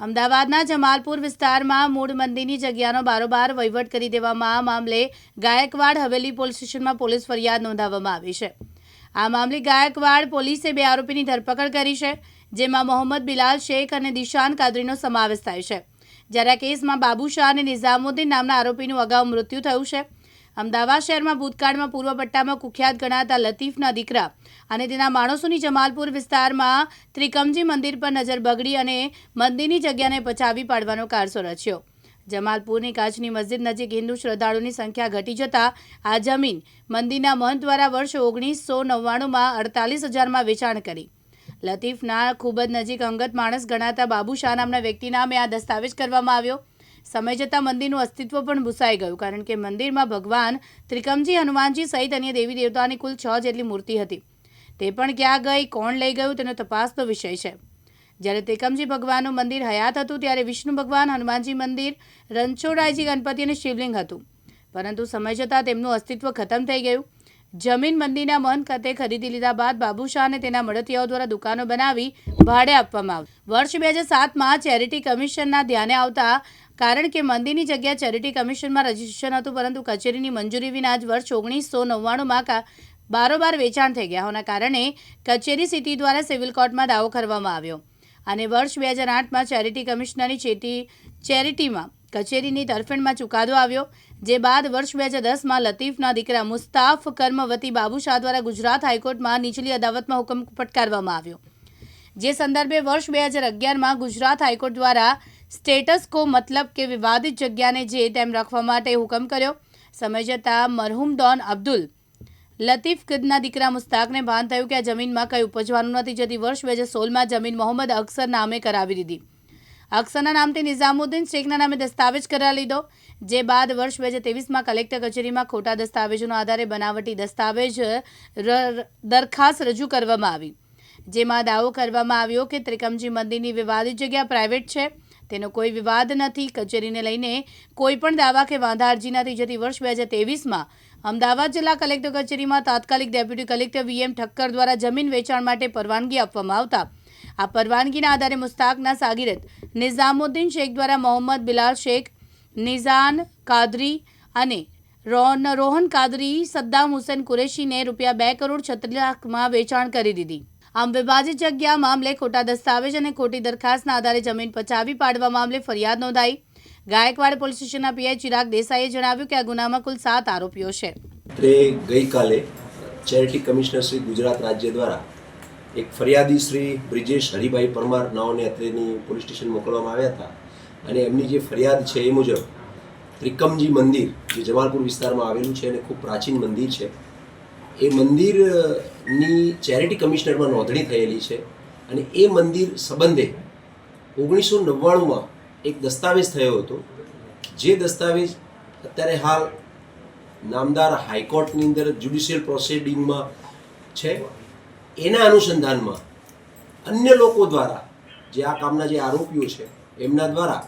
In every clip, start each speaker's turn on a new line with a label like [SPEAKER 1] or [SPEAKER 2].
[SPEAKER 1] અમદાવાદના જમાલપુર વિસ્તારમાં મૂળ મંદિરની જગ્યાનો બારોબાર વહીવટ કરી દેવામાં આ મામલે ગાયકવાડ હવેલી પોલીસ સ્ટેશનમાં પોલીસ ફરિયાદ નોંધાવવામાં આવી છે. આ મામલે ગાયકવાડ પોલીસે બે આરોપીની ધરપકડ કરી છે, જેમાં મોહમ્મદ બિલાલ શેખ અને દિશાન કાદરીનો સમાવેશ થાય છે. જ્યારે આ કેસમાં બાબુ શાહ અને નિઝામુદ્દીન નામના આરોપીનું અગાઉ મૃત્યુ થયું છે અમદાવાદ શહેરમાં ભૂતકાળમાં પૂર્વ પટ્ટામાં કુખ્યાત ગણાતા લતીફના દીકરા અને તેના માણસોની જમાલપુર વિસ્તારમાં ત્રિકમજી મંદિર પર નજર બગડી અને મંદિરની જગ્યાને પચાવી પાડવાનો કારસો રચ્યો. જમાલપુરની કાચની મસ્જિદ નજીક હિન્દુ શ્રદ્ધાળુની સંખ્યા ઘટી જતા આ જમીન મંદિરના મહંત દ્વારા વર્ષ ઓગણીસો નવ્વાણુંમાં અડતાલીસ હજારમાં વેચાણ કરી. લતીફના ખૂબ જ નજીક અંગત માણસ ગણાતા બાબુ શાહ નામના વ્યક્તિ નામે આ દસ્તાવેજ કરવામાં આવ્યો. સમય જતાં મંદિરનું અસ્તિત્વ પણ ભૂસાઈ ગયું, કારણ કે મંદિરમાં ભગવાન ત્રિકમજી હનુમાનજી સહિત અન્ય દેવી દેવતાની કુલ છ જેટલી મૂર્તિ હતી. તે પણ ક્યાં ગઈ, કોણ લઈ ગયું, તેનો તપાસનો વિષય છે. જ્યારે ત્રિકમજી ભગવાનનું મંદિર હયાત હતું, ત્યારે વિષ્ણુ ભગવાન, હનુમાનજી મંદિર, રણછોડરાયજી ગણપતિ અને શિવલિંગ હતું. પરંતુ સમય જતાં તેમનું અસ્તિત્વ ખતમ થઈ ગયું. જમીન મંદિરના મન ખાતે ખરીદી લીધા બાદ બાબુ શાહ અને તેના મળતિયાઓ દ્વારા દુકાનો બનાવી ભાડે આપવામાં આવી વર્ષ બે હજાર સાતમાં ચેરિટી કમિશનના ધ્યાને આવતા, કારણ કે મંદિરની જગ્યા ચેરિટી કમિશનમાં રજીસ્ટ્રેશન હતું, પરંતુ કચેરીની મંજૂરી વિના જ વર્ષ ઓગણીસો નવ્વાણુંમાં બારોબાર વેચાણ થઈ ગયા. હોવાના કારણે કચેરી સિટી દ્વારા સિવિલ કોર્ટમાં દાવો કરવામાં આવ્યો. અને વર્ષ બે હજાર આઠમાં ચેરિટી કમિશનરની ચેટી, ચેરિટીમાં, કચેરીની તરફેણમાં ચુકાદો આવ્યો. જે બાદ વર્ષ બે હજાર દસમાં લતીફના દીકરા મુસ્તાફ કર્મવતી બાબુ શાહ દ્વારા ગુજરાત હાઈકોર્ટમાં નીચલી અદાવતમાં હુકમ ફટકારવામાં આવ્યો. જે સંદર્ભે વર્ષ બે હજાર અગિયારમાં ગુજરાત હાઈકોર્ટ દ્વારા સ્ટેટસ કો મતલબ કે વિવાદિત જગ્યાને જે તેમ રાખવા માટે હુકમ કર્યો. સમય જતાં મરહુમ ડોન અબ્દુલ લતીફ કદના દીકરા મુસ્તાકને ભાન થયું કે આ જમીનમાં કંઈ ઉપજવાનું નથી, જેથી વર્ષ બે હજાર સોળમાં જમીન મોહમ્મદ અક્ષર નામે કરાવી દીધી. અક્ષરના નામથી નિઝામુદ્દીન શેખના નામે દસ્તાવેજ કરાવી લીધો, જે બાદ વર્ષ બે હજાર તેવીસમાં કલેક્ટર કચેરીમાં ખોટા દસ્તાવેજોના આધારે બનાવટી દસ્તાવેજ દરખાસ્ત રજૂ કરવામાં આવી. જેમાં દાવો કરવામાં આવ્યો કે ત્રિકમજી મંદિરની વિવાદિત જગ્યા પ્રાઇવેટ છે. તેનો કોઈ વિવાદ નથી. કચેરીને લઈને કોઈ પણ દાવા કે વાંધા અરજી નથી જેથી વર્ષ બે હજાર તેવીસમાં અમદાવાદ જિલ્લા કલેક્ટર કચેરીમાં તાત્કાલિક ડેપ્યુટી કલેક્ટર વીએમ ઠક્કર દ્વારા જમીન વેચાણ માટે પરવાનગી આપવામાં આવતા આ પરવાનગીના આધારે મુસ્તાકના સાગીરત નિઝામુદ્દીન શેખ દ્વારા મોહમ્મદ બિલાલ શેખ, નિઝાન કાદરી અને રોહન કાદરી, સદ્દામ હુસેન કુરેશીને રૂપિયા બે કરોડ છત્રીસ લાખમાં વેચાણ કરી દીધી. આમ વિભાજિત જગ્યા મામલે ખોટા દસ્તાવેજ અને ખોટી દરખાસ્તના આધારે જમીન પચાવી પાડવા મામલે ફરિયાદ નોંધાઈ. ગાયકવાડ પોલીસ સ્ટેશનના પીઆઈ ચિરાગ દેસાઈએ જણાવ્યું કે આ ગુનામાં કુલ સાત આરોપીઓ છે.
[SPEAKER 2] ગઈકાલે ચેરિટી કમિશનર શ્રી ગુજરાત રાજ્ય દ્વારા એક ફરિયાદી શ્રી બ્રિજેશ હરિભાઈ પરમાર નાઓને અત્રેની પોલીસ સ્ટેશન મોકલવામાં આવ્યા હતા. અને એમની જે ફરિયાદ છે એ મુજબ ત્રિકમજી મંદિર, જે જમાલપુર વિસ્તારમાં આવેલું છે અને ખૂબ પ્રાચીન મંદિર છે, એ મંદિરની ચેરિટી કમિશનરમાં નોંધણી થયેલી છે અને એ મંદિર સંબંધે ઓગણીસો નવ્વાણુંમાં એક દસ્તાવેજ થયો હતો. જે દસ્તાવેજ અત્યારે હાલ નામદાર હાઈકોર્ટની અંદર જ્યુડિશિયલ પ્રોસિડિંગમાં છે. એના અનુસંધાનમાં અન્ય લોકો દ્વારા જે આ કામના જે આરોપીઓ છે, એમના દ્વારા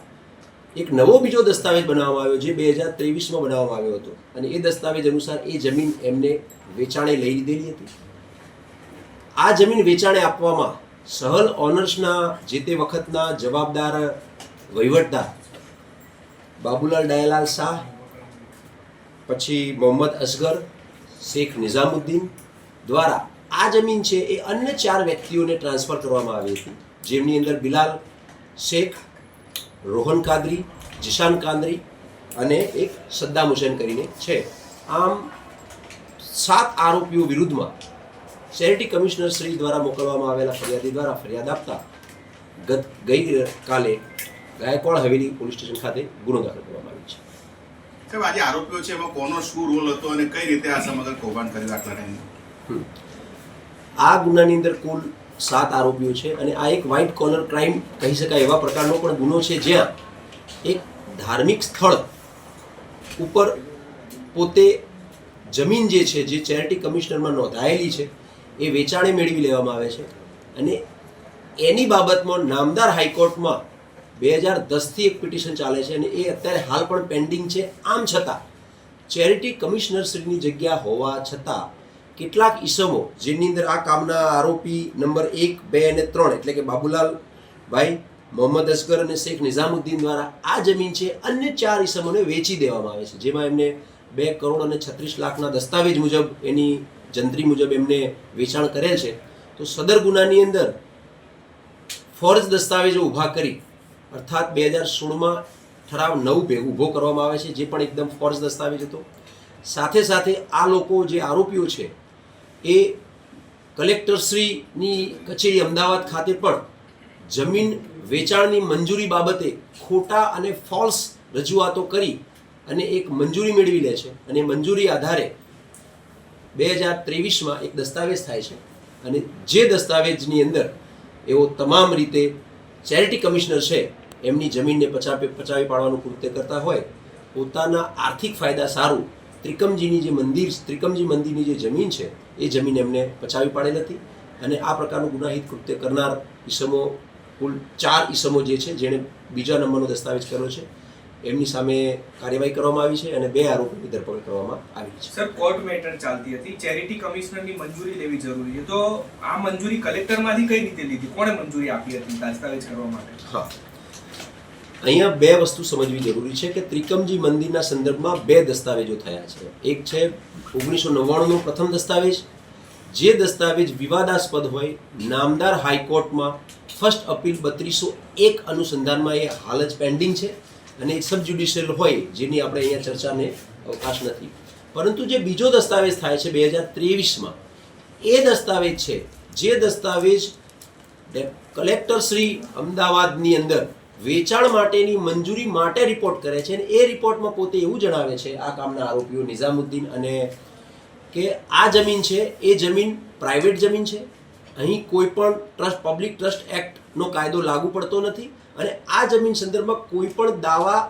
[SPEAKER 2] એક નવો બીજો દસ્તાવેજ બનાવવામાં આવ્યો જે બે હજાર ત્રેવીસમાં બનાવવામાં આવ્યો હતો. અને એ દસ્તાવેજ અનુસાર એ જમીન એમને વેચાણે લઈ લીધેલી હતી. આ જમીન વેચાણે આપવામાં સહલ ઓનર્સના જે તે વખતના જવાબદાર વહીવટદાર બાબુલાલ દયાલાલ શાહ, પછી મોહમ્મદ અસગર, શેખ નિઝામુદ્દીન દ્વારા આ જમીન છે એ અન્ય ચાર વ્યક્તિઓને ટ્રાન્સફર કરવામાં આવી હતી. જેમની અંદર બિલાલ શેખ રોહન કાદરી જીશાન કાદરી અને એક સદ્દામ હુસેન કરીને છે. આમ સાત આરોપીઓ વિરુદ્ધમાં ચેરિટી કમિશનર શ્રી દ્વારા મોકલવામાં આવેલા ફરિયાદી દ્વારા ફરિયાદ આપતા ગત ગઈ કાલે ગાયકવાડ હવેલી પોલીસ સ્ટેશન ખાતે ગુનો દાખલ કરવામાં આવ્યો છે.
[SPEAKER 3] સાહેબ આજે આરોપીઓ છે એમાં કોનો શું રોલ હતો અને કઈ રીતે આ સમગ્ર કૌભાંડ કરી ટાઈમ?
[SPEAKER 2] આ ગુનાની અંદર કુલ સાત આરોપીઓ છે અને આ એક વ્હાઇટ કોલર ક્રાઇમ કહી શકાય એવા પ્રકારનો પણ ગુનો છે જ્યાં એક ધાર્મિક સ્થળ ઉપર પોતે જમીન જે છે, જે ચેરિટી કમિશનરમાં નોંધાયેલી છે, એ વેચાણે મેળવી લેવામાં આવે છે અને એની બાબતમાં નામદાર હાઈકોર્ટમાં બે હજાર દસથી એક પિટિશન ચાલે છે અને એ અત્યારે હાલ પણ પેન્ડિંગ છે. આમ છતાં ચેરિટી કમિશનરશ્રીની જગ્યા હોવા છતાં કેટલાક ઈસમો, જેની અંદર આ કામના આરોપી નંબર એક, બે અને ત્રણ, એટલે કે બાબુલાલ ભાઈ, મોહમ્મદ અસગર અને શેખ નિઝામુદ્દીન દ્વારા આ જમીન છે, અન્ય ચાર ઈસમોને વેચી દેવામાં આવે છે, જેમાં એમને બે કરોડ અને છત્રીસ લાખના દસ્તાવેજ મુજબ, એની જંત્રી મુજબ એમને વેચાણ કરેલ છે. તો સદર ગુનાની અંદર ફોર્જ દસ્તાવેજો ઊભા કરી, અર્થાત બે હજાર સોળમાં ઠરાવ નવ બે ઊભો કરવામાં આવે છે, જે પણ એકદમ ફોર્જ દસ્તાવેજ હતો. સાથે સાથે આ લોકો જે આરોપીઓ છે એ કલેક્ટરશ્રીની કચેરી અમદાવાદ ખાતે પણ જમીન વેચાણની મંજૂરી બાબતે ખોટા અને ફોલ્સ રજૂઆતો કરી અને એક મંજૂરી મેળવી લે છે. અને મંજૂરી આધારે બે હજાર ત્રેવીસમાં એક દસ્તાવેજ થાય છે. અને જે દસ્તાવેજની અંદર એવો તમામ રીતે ચેરિટી કમિશનર છે, એમની જમીનને પચાવી પચાવી પાડવાનું કૃત્ય કરતા હોય, પોતાના આર્થિક ફાયદા સારું ત્રિકમજીની જે મંદિર ત્રિકમજી મંદિરની જે જમીન છે એ જમીન એમને પચાવી પાડેલ હતી અને આ પ્રકારનું ગુનાહિત કૃત્ય કરનાર ઈસમો કુલ ચાર ઈસમો જે છે જેણે બીજા નંબરનો દસ્તાવેજ કર્યો છે એમની સામે કાર્યવાહી કરવામાં આવી છે અને બે આરોપીની ધરપકડ કરવામાં આવી છે.
[SPEAKER 4] સર કોર્ટ મેટર ચાલતી હતી. ચેરિટી કમિશનરની મંજૂરી લેવી જરૂરી છે. તો આ મંજૂરી કલેક્ટરમાંથી કઈ રીતે લીધી? કોણે મંજૂરી આપી હતી દસ્તાવેજ કરવા માટે?
[SPEAKER 2] હા. અહીંયા બે વસ્તુ સમજવી જરૂરી છે કે ત્રિકમજી મંદિરના સંદર્ભમાં બે દસ્તાવેજો થયા છે. એક છે ઓગણીસો નવ્વાણુંનો પ્રથમ દસ્તાવેજ. જે દસ્તાવેજ વિવાદાસ્પદ હોય, નામદાર હાઈકોર્ટમાં ફર્સ્ટ અપીલ બત્રીસો એક અનુસંધાનમાં એ હાલ જ પેન્ડિંગ છે અને એ સબ જ્યુડિશિયલ હોય જેની આપણે અહીંયા ચર્ચાને અવકાશ નથી. પરંતુ જે બીજો દસ્તાવેજ થાય છે બે હજાર ત્રેવીસમાં, એ દસ્તાવેજ છે જે દસ્તાવેજ કલેક્ટર શ્રી અમદાવાદની અંદર વેચાણ માટેની મંજૂરી માટે રિપોર્ટ કરે છે અને એ રિપોર્ટમાં પોતે એવું જણાવે છે, આ કામના આરોપીઓ નિઝામુદ્દીન અને કે આ જમીન છે, એ જમીન પ્રાઇવેટ જમીન છે. અહીં કોઈ પણ ટ્રસ્ટ પબ્લિક ટ્રસ્ટ એક્ટનો કાયદો લાગુ પડતો નથી અને આ જમીન સંદર્ભમાં કોઈ પણ દાવા,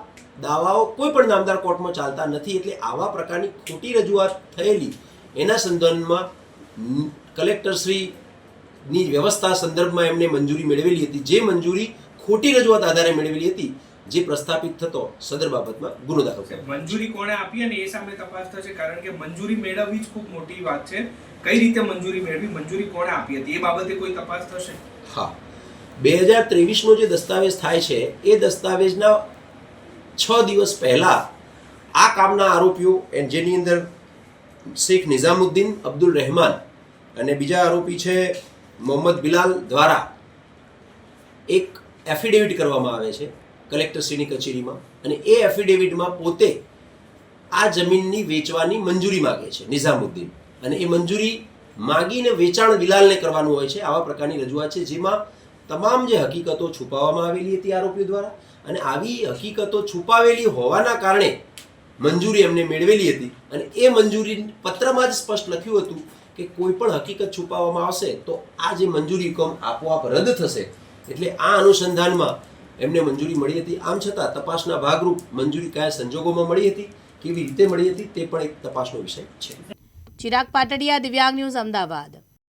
[SPEAKER 2] દાવાઓ કોઈ પણ નામદાર કોર્ટમાં ચાલતા નથી એટલે આવા પ્રકારની ખોટી રજૂઆત થયેલી, એના સંદર્ભમાં કલેક્ટરશ્રીની વ્યવસ્થા સંદર્ભમાં એમને મંજૂરી મેળવેલી હતી. જે મંજૂરી ખોટી રજૂઆત આધારે મેળવેલી હતી જે પ્રસ્થાપિત થતો સદર બાબતમાં ગુનો દાખલ કર્યો.
[SPEAKER 4] મંજૂરી કોણે આપી અને એ સામે તપાસ થશે? કારણ કે મંજૂરી મેળવવી જ ખૂબ મોટી વાત છે. કઈ રીતે મંજૂરી મેળવી? મંજૂરી કોણે આપી હતી? એ બાબતે કોઈ તપાસ થશે?
[SPEAKER 2] હા. બે હજાર ત્રેવીસનો જે દસ્તાવેજ થાય છે એ દસ્તાવેજના છ દિવસ પહેલા આ કામના આરોપીઓ જેની અંદર શેખ નિઝામુદ્દીન અબ્દુલ રહેમાન અને બીજા આરોપી છે મોહમ્મદ બિલાલ દ્વારા એક એફિડેવિટ કરવામાં આવે છે કલેક્ટરશ્રીની કચેરીમાં. અને એ એફિડેવિટમાં પોતે આ જમીનની વેચવાની મંજૂરી માગે છે, નિઝામુદ્દીન. અને એ મંજૂરી માગીને વેચાણ બિલાલને કરવાનું હોય છે, આવા પ્રકારની રજૂઆત છે, જેમાં તમામ જે હકીકતો છુપાવવામાં આવેલી હતી આરોપીઓ દ્વારા. અને આવી હકીકતો છુપાવેલી હોવાના કારણે મંજૂરી એમને મેળવેલી હતી. અને એ મંજૂરી પત્રમાં જ સ્પષ્ટ લખ્યું હતું કે કોઈ પણ હકીકત છુપાવવામાં આવશે, તો આ જે મંજૂરી હુકમ આપોઆપ રદ થશે એટલે આ અનુસંધાનમાં એમને મંજૂરી મળી હતી. આમ છતાં તપાસના ભાગરૂપ મંજૂરી કયા સંજોગોમાં મળી હતી, કેવી રીતે મળી હતી, તે પણ એક તપાસનો વિષય છે.
[SPEAKER 1] ચિરાગ પાટડિયા, દિવ્યાંગ ન્યૂઝ, અમદાવાદ.